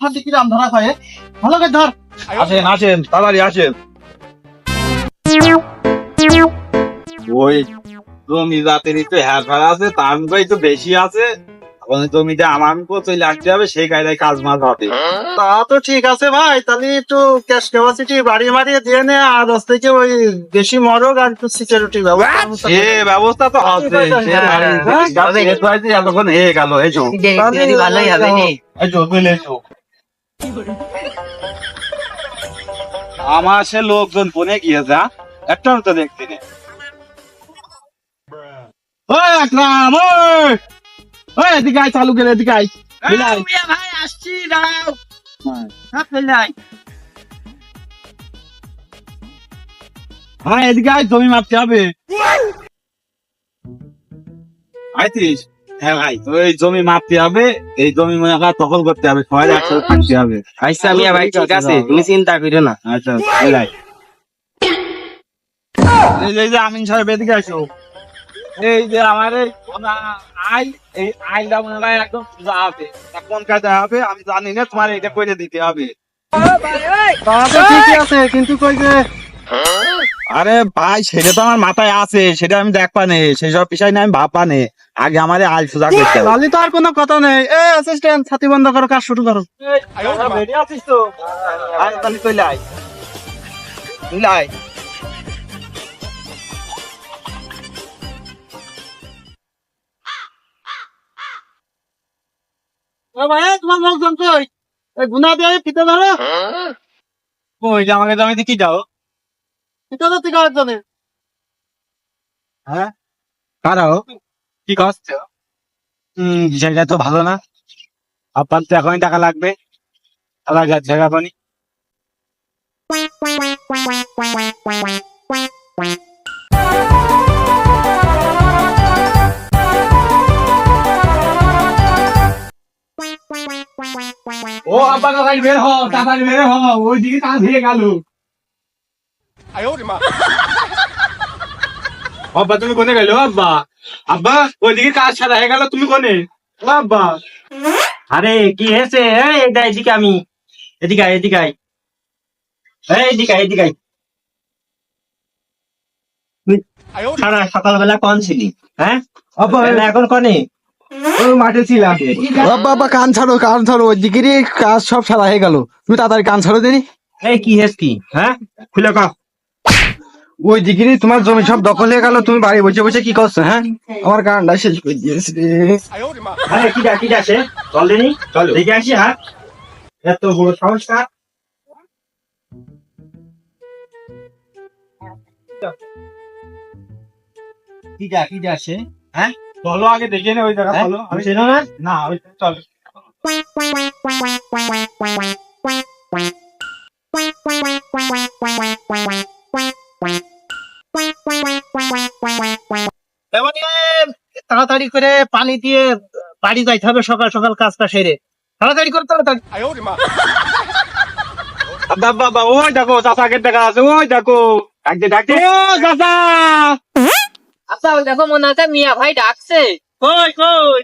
হাতে কিরাম ধরা খায় ভালো করে ধর। তাড়াতাড়ি তো হ্যাঁ আছে তার একটু বেশি আছে। জমিটা আমার কোথায় লাগতে হবে সেই কায়দায় কাজ মাছ হবে। তা তো ঠিক আছে ভাই তাহলে একটু ক্যাশ ক্যাপাসিটি বাড়িয়ে বাড়িয়ে দিয়ে নে আর আজ থেকে ওই বেশি মরক আর একটু সিকিউরিটি ব্যবস্থা সে ব্যবস্থা তো বাড়ি- হ্যাঁ। হয়েছে, এতক্ষণ হয়ে গেল ভালোই হবে আমার সে লোকজন ফোনে গিয়েছে হ্যাঁ? একটা তো দেখছি না ওই আকরাম ওই! ওই এদিকে আয় চালু করে এদিকে আয়। বিলাই। ভাই আসছি দাঁড়াও। হ্যাঁ। হাত ফেলাই হ্যাঁ এদিকে আয় জমি মাপতে হবে। আইতিস? হ্যাঁ ভাই ওই জমি মাপতে হবে এই জমি মনে কর দখল করতে হবে সবাই একসাথে থাকতে হবে। আচ্ছা মিয়া ভাই ঠিক আছে তুমি চিন্তা করো না। আচ্ছা বিলাই। এই যে আমিন সাহেব এদিকে আসো। এই যে আমার আইল এই আইলটা মনে একদম সোজা হবে। কোন কাজে হবে? আমি জানি না তোমার এটা করে দিতে হবে। আছে কিন্তু কই যে? আরে ভাই সেটা তো আমার মাথায় আছে সেটা আমি দেখবা নে সেসব বিষয় নিয়ে আমি ভাববা নে। আগে আমার আইল সোজা করতে হবে। তো আর কোনো কথা নেই। এ অ্যাসিস্ট্যান্ট ছাতি বন্ধ করো কাজ শুরু করো। রেডি আছিস তো? আয় তাহলে চলে আয় তোমার লোকজন কই গুনা দিয়ে ফিতে ধরো। ওই যে আমাকে জমি যাও ফিতে ধরতে কার জন্য। হ্যাঁ? কারাও কি কষ্ট হম সেটা তো ভালো না। আপনার তো এখনই টাকা লাগবে। টাকা যাচ্ছে এখনই ও আব্বা তাড়াতাড়ি বের হও তাড়াতাড়ি বের হও গেল। আব্বা তুমি কোনে গেলো আব্বা? আব্বা ওইদিকে কাজ হয়ে গেল তুমি কোনে? আব্বা। আরে কি হয়েছে? এটা এদিকে আমি। এদিকে আয়, এদিকে আয়। এদিকে আয়, এদিকে আয়। সারা সকালবেলা কন ছিলি? হ্যাঁ? এখন কনে? মাঠে ছিলাম। বাবা বাবা কান ছাড়ো কান ছাড়ো ওই দিকেরই কাজ সব সারা হয়ে গেল। তুমি তাড়াতাড়ি কান ছাড়ো দিনি। এই কি হেস কি? হ্যাঁ? খুলে কা ওই দিকেরই তোমার জমি সব দখল হয়ে গেল তুমি বাড়ি বসে বসে কি করছ হ্যাঁ? আমার কানটা শেষ করে দিয়েছে রে। আরে কি ডাকি আছে চল দিনি। চলো। দেখে আসি হাত এত বড় সংস্কার। কি যা কি যাচ্ছে চলো আগে দেখে নে ওই জায়গা হ্যাঁ? চলো আমি চেনো না? না ওই চলো। তাড়াতাড়ি করে পানি দিয়ে বাড়ি যাইতে হবে সকাল সকাল কাজটা সেরে। তাড়াতাড়ি করে তাড়াতাড়ি। আব্বা, ওই দেখো চাচাকে দেখা আছে ওই দেখো। ডাকতে ডাকতে। ও চাচা! আচ্ছা দেখো মনে হচ্ছে মিয়া ভাই ডাকছে। কই কই?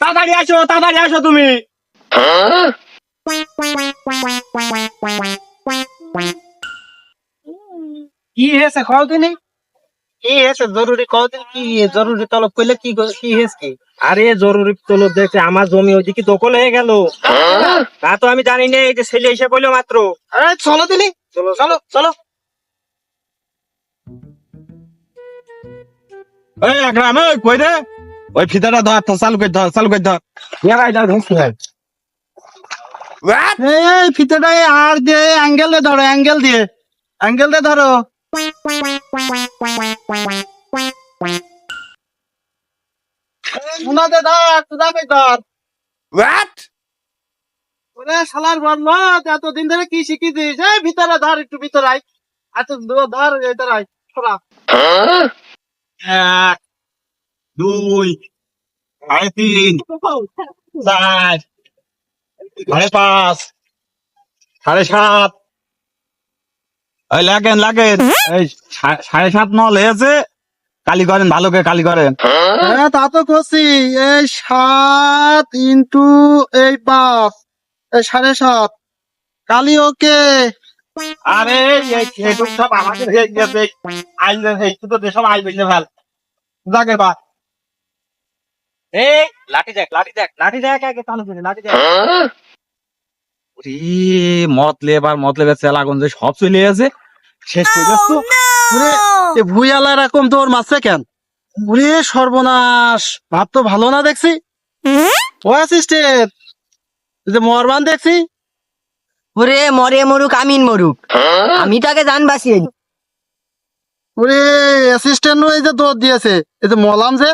তাড়াতাড়ি আসো তাড়াতাড়ি আসো তুমি। কি হয়েছে কদিনই কি হয়েছে জরুরি কদিন কি জরুরি তলব করলে কি কি হয়েছে? কি আরে জরুরি তোলো দেখছে আমার জমি ওইদিকে দখল হয়ে গেল। তা তো আমি জানি না এই যে ছেলে এসে বলল মাত্র। আরে চলো দিনি চলো। চলো চলো। এই একরাম ওই কই রে? ওই ফিতাটা ধর তো চালু করে ধর চালু করে ধর। এই এই ফিতেটা এই আর দিয়ে অ্যাঙ্গেল ধরো অ্যাঙ্গেল দিয়ে। অ্যাঙ্গেল দিয়ে ধরো। ধর তুদাকে ধর। ওরে শালার বলল এতদিন ধরে কি শিখিছিস? এই ভিতরে ধর একটু ভিতরে আয়। এত দূর ধর ভিতরে আয়। সরা। এক দুই সাড়ে তিন চার সাড়ে পাঁচ সাড়ে সাত এই লাগেন লাগেন এই সাড়ে সাত নল হয়েছে কালি করেন ভালো করে কালি করেন হ্যাঁ তা তো করছি এই সাত ইন্টু এই পাঁচ এই সাড়ে সাত কালি ওকে আরে এই সব আমাদের হয়ে গেছে আইল তো সব আইল ফেল যাকে বা এই লাঠি দেখ লাঠি দেখ লাঠি দেখ আগে চালু লাঠি দেখ। মত লেবার মত লেবার চেলাগঞ্জ সব চলে আছে শেষ করে যাচ্ছ? ভুইয়ালা এরকম তোর মারছে কেন? ওরে সর্বনাশ। ভাব তো ভালো না দেখছি। ও অ্যাসিস্ট্যান্ট যে মরবান দেখছি। ওরে মরে মরুক আমিন মরুক। আমি তাকে জান বাঁচিয়ে ওরে অ্যাসিস্ট্যান্ট এই যে দৌড় দিয়েছে এই যে মলাম যে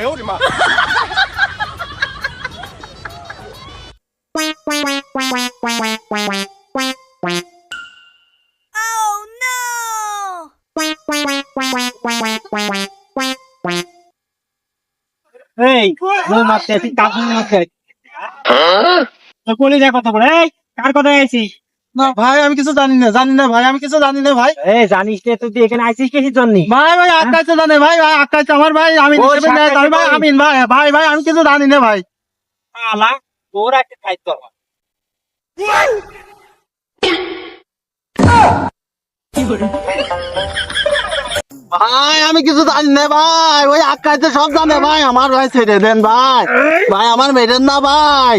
দুটি এই মৌ মারতে আছি কাকুর মারতে তো কলি যা কথা বলে এই কার কথা আইছিস? না ভাই আমি কিছু জানি না জানি না ভাই আমি কিছু জানি না ভাই। এই জানিস না তুই এখানে আইছিস কিসের জন্য? ভাই ভাই আকাইতে জানে ভাই ভাই আকাইতে আমার ভাই আমি ও, হিসেবে নেয়, সাকাইতে আমি ভাই ভাই। ভাই ভাই ভাই আমি কিছু জানি না ভাই। আলা তোর একটা খাইতে ভাই আমি কিছু জানি না ভাই ওই আকাইতে সব জানে ভাই আমার ভাই ছেড়ে দেন ভাই। ভাই আমার মেরেন না ভাই।